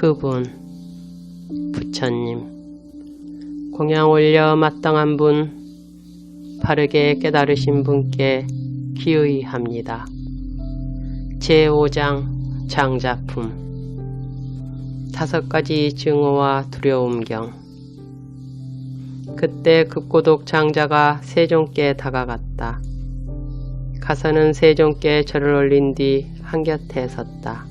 그분, 부처님, 공양 올려 마땅한 분, 바르게 깨달으신 분께 기의합니다. 제5장 장자품 다섯 가지 증오와 두려움경 그때 급고독 장자가 세종께 다가갔다. 가서는 세종께 절을 올린 뒤 한곁에 섰다.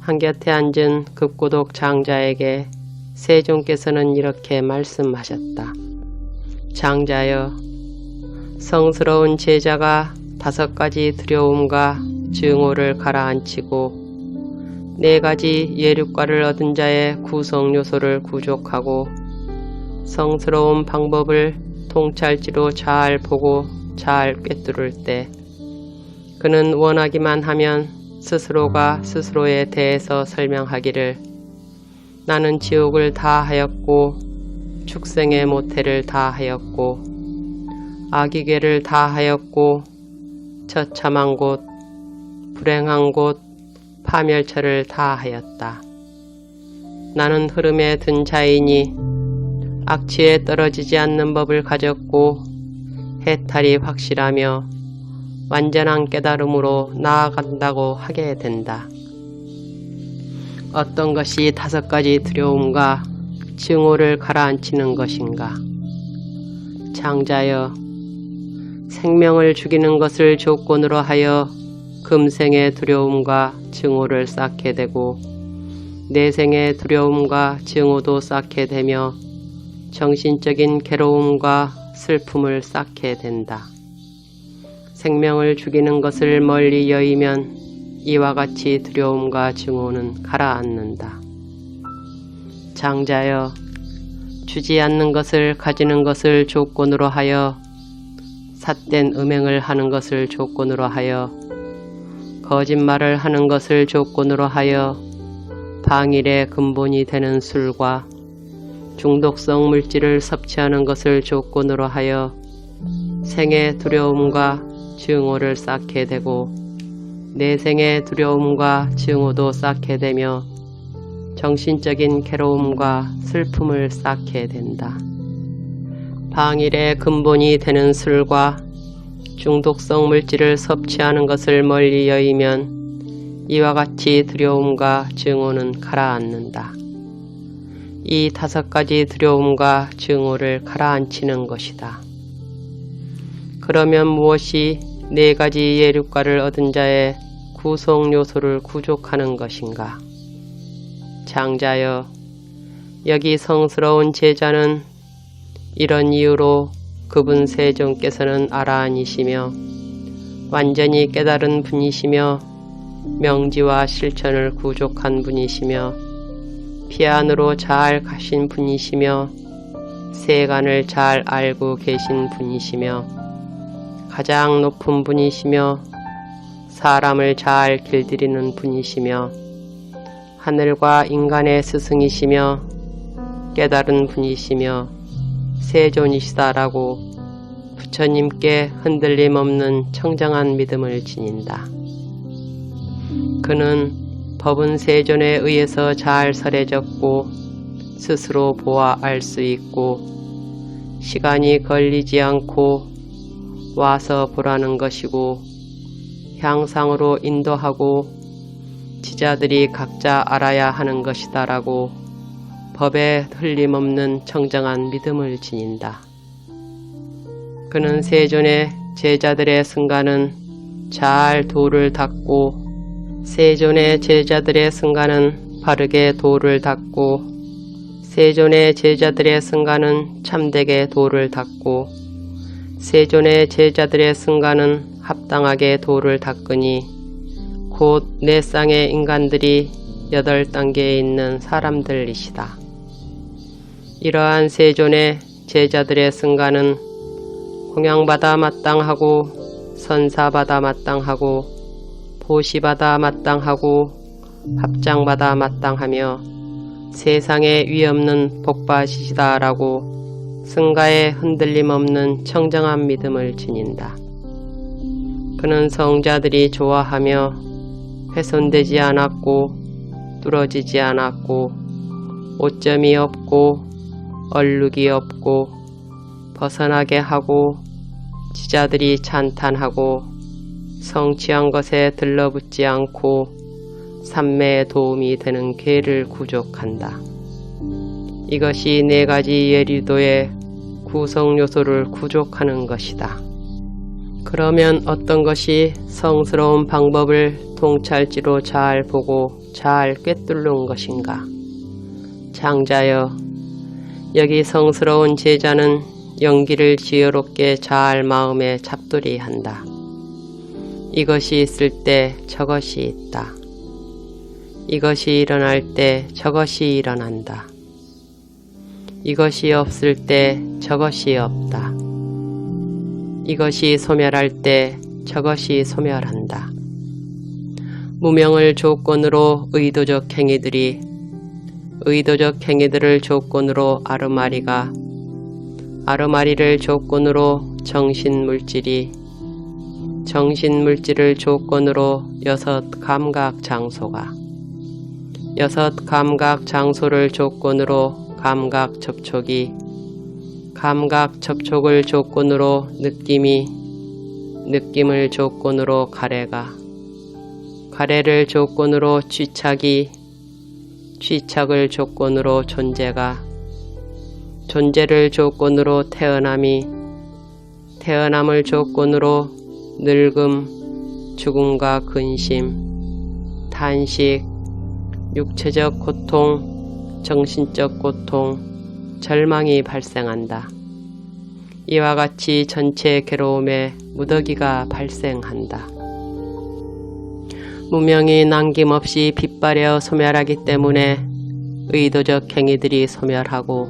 한 곁에 앉은 급고독 장자에게 세종께서는 이렇게 말씀하셨다. 장자여, 성스러운 제자가 다섯 가지 두려움과 증오를 가라앉히고 네 가지 예륙과를 얻은 자의 구성 요소를 구족하고 성스러운 방법을 통찰지로 잘 보고 잘 꿰뚫을 때 그는 원하기만 하면 스스로가 스스로에 대해서 설명하기를 나는 지옥을 다 하였고 축생의 모태를 다 하였고 아기괴를 다 하였고 처참한 곳 불행한 곳 파멸처를 다 하였다. 나는 흐름에 든 자이니 악취에 떨어지지 않는 법을 가졌고 해탈이 확실하며 완전한 깨달음으로 나아간다고 하게 된다. 어떤 것이 다섯 가지 두려움과 증오를 가라앉히는 것인가? 장자여, 생명을 죽이는 것을 조건으로 하여 금생의 두려움과 증오를 쌓게 되고 내생의 두려움과 증오도 쌓게 되며 정신적인 괴로움과 슬픔을 쌓게 된다. 생명을 죽이는 것을 멀리 여의면 이와 같이 두려움과 증오는 가라앉는다. 장자여, 주지 않는 것을 가지는 것을 조건으로 하여 삿된 음행을 하는 것을 조건으로 하여 거짓말을 하는 것을 조건으로 하여 방일의 근본이 되는 술과 중독성 물질을 섭취하는 것을 조건으로 하여 생의 두려움과 증오를 쌓게 되고 내 생의 두려움과 증오도 쌓게 되며 정신적인 괴로움과 슬픔을 쌓게 된다. 방일의 근본이 되는 술과 중독성 물질을 섭취하는 것을 멀리 여의면 이와 같이 두려움과 증오는 가라앉는다. 이 다섯 가지 두려움과 증오를 가라앉히는 것이다. 그러면 무엇이 네 가지 예륙과를 얻은 자의 구성 요소를 구족하는 것인가? 장자여, 여기 성스러운 제자는 이런 이유로 그분 세종께서는 아라한이시며 완전히 깨달은 분이시며 명지와 실천을 구족한 분이시며 피안으로 잘 가신 분이시며 세간을 잘 알고 계신 분이시며 가장 높은 분이시며 사람을 잘 길들이는 분이시며 하늘과 인간의 스승이시며 깨달은 분이시며 세존이시다라고 부처님께 흔들림 없는 청정한 믿음을 지닌다. 그는 법은 세존에 의해서 잘 설해졌고 스스로 보아 알 수 있고 시간이 걸리지 않고 와서 보라는 것이고 향상으로 인도하고 지자들이 각자 알아야 하는 것이다라고 법에 틀림없는 청정한 믿음을 지닌다. 그는 세존의 제자들의 승가는 잘 도를 닦고 세존의 제자들의 승가는 바르게 도를 닦고 세존의 제자들의 승가는 참되게 도를 닦고 세존의 제자들의 승가는 합당하게 도를 닦으니 곧 내 쌍의 인간들이 여덟 단계에 있는 사람들이시다. 이러한 세존의 제자들의 승가는 공양받아 마땅하고 선사받아 마땅하고 보시받아 마땅하고 합장받아 마땅하며 세상에 위없는 복바시시다라고 승가에 흔들림 없는 청정한 믿음을 지닌다. 그는 성자들이 좋아하며 훼손되지 않았고 뚫어지지 않았고 오점이 없고 얼룩이 없고 벗어나게 하고 지자들이 찬탄하고 성취한 것에 들러붙지 않고 삼매에 도움이 되는 계를 구족한다. 이것이 네 가지 예리도의 구성 요소를 구족하는 것이다. 그러면 어떤 것이 성스러운 방법을 통찰지로 잘 보고 잘 꿰뚫는 것인가? 장자여, 여기 성스러운 제자는 연기를 지혜롭게 잘 마음에 잡돌이 한다. 이것이 있을 때 저것이 있다. 이것이 일어날 때 저것이 일어난다. 이것이 없을 때 저것이 없다. 이것이 소멸할 때 저것이 소멸한다. 무명을 조건으로 의도적 행위들이 의도적 행위들을 조건으로 아르마리가 아르마리를 조건으로 정신물질이 정신물질을 조건으로 여섯 감각 장소가 여섯 감각 장소를 조건으로 감각 접촉이 감각 접촉을 조건으로 느낌이 느낌을 조건으로 가래가. 가래를 조건으로 취착이 취착을 조건으로 존재가. 존재를 조건으로 태어남이 태어남을 조건으로 늙음 죽음과 근심 탄식 육체적 고통 정신적 고통 절망이 발생한다. 이와 같이 전체 괴로움에 무더기가 발생한다. 무명이 남김없이 빗발여 소멸하기 때문에 의도적 행위들이 소멸하고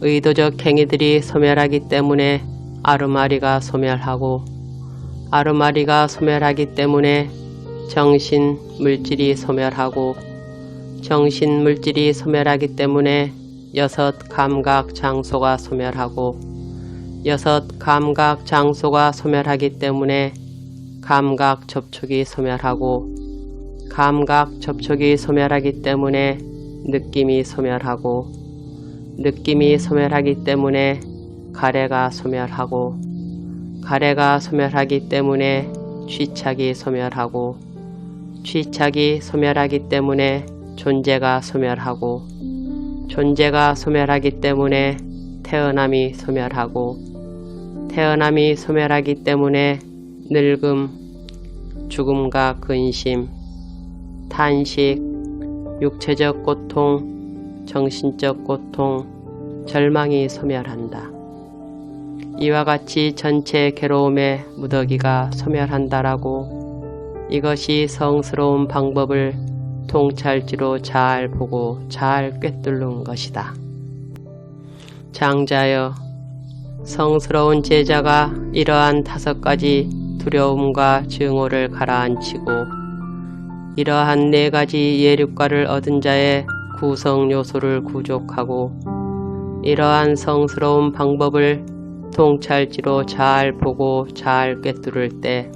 의도적 행위들이 소멸하기 때문에 아르마리가 소멸하고 아르마리가 소멸하기 때문에 정신 물질이 소멸하고 정신 물질이 소멸하기 때문에 여섯 감각 장소가 소멸하고 여섯 감각 장소가 소멸하기 때문에 감각 접촉이 소멸하고 감각 접촉이 소멸하기 때문에 느낌이 소멸하고 느낌이 소멸하기 때문에 가래가 소멸하고 가래가 소멸하기 때문에 취착이 소멸하고 취착이 소멸하기 때문에 존재가 소멸하고 존재가 소멸하기 때문에 태어남이 소멸하고 태어남이 소멸하기 때문에 늙음, 죽음과 근심, 탄식, 육체적 고통, 정신적 고통, 절망이 소멸한다. 이와 같이 전체 괴로움의 무더기가 소멸한다라고 이것이 성스러운 방법을 통찰지로 잘 보고 잘 꿰뚫는 것이다. 장자여, 성스러운 제자가 이러한 다섯 가지 두려움과 증오를 가라앉히고 이러한 네 가지 예륙과를 얻은 자의 구성 요소를 구족하고 이러한 성스러운 방법을 통찰지로 잘 보고 잘 꿰뚫을 때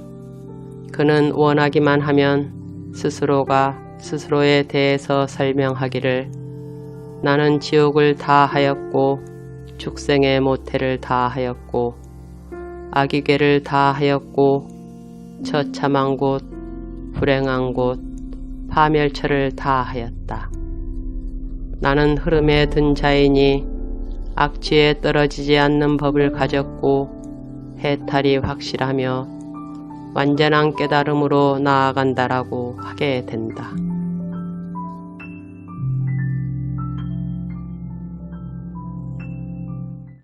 그는 원하기만 하면 스스로가 스스로에 대해서 설명하기를 나는 지옥을 다 하였고 축생의 모태를 다 하였고 아기괴를 다 하였고 처참한 곳 불행한 곳 파멸처를 다 하였다. 나는 흐름에 든 자이니 악취에 떨어지지 않는 법을 가졌고 해탈이 확실하며 완전한 깨달음으로 나아간다라고 하게 된다.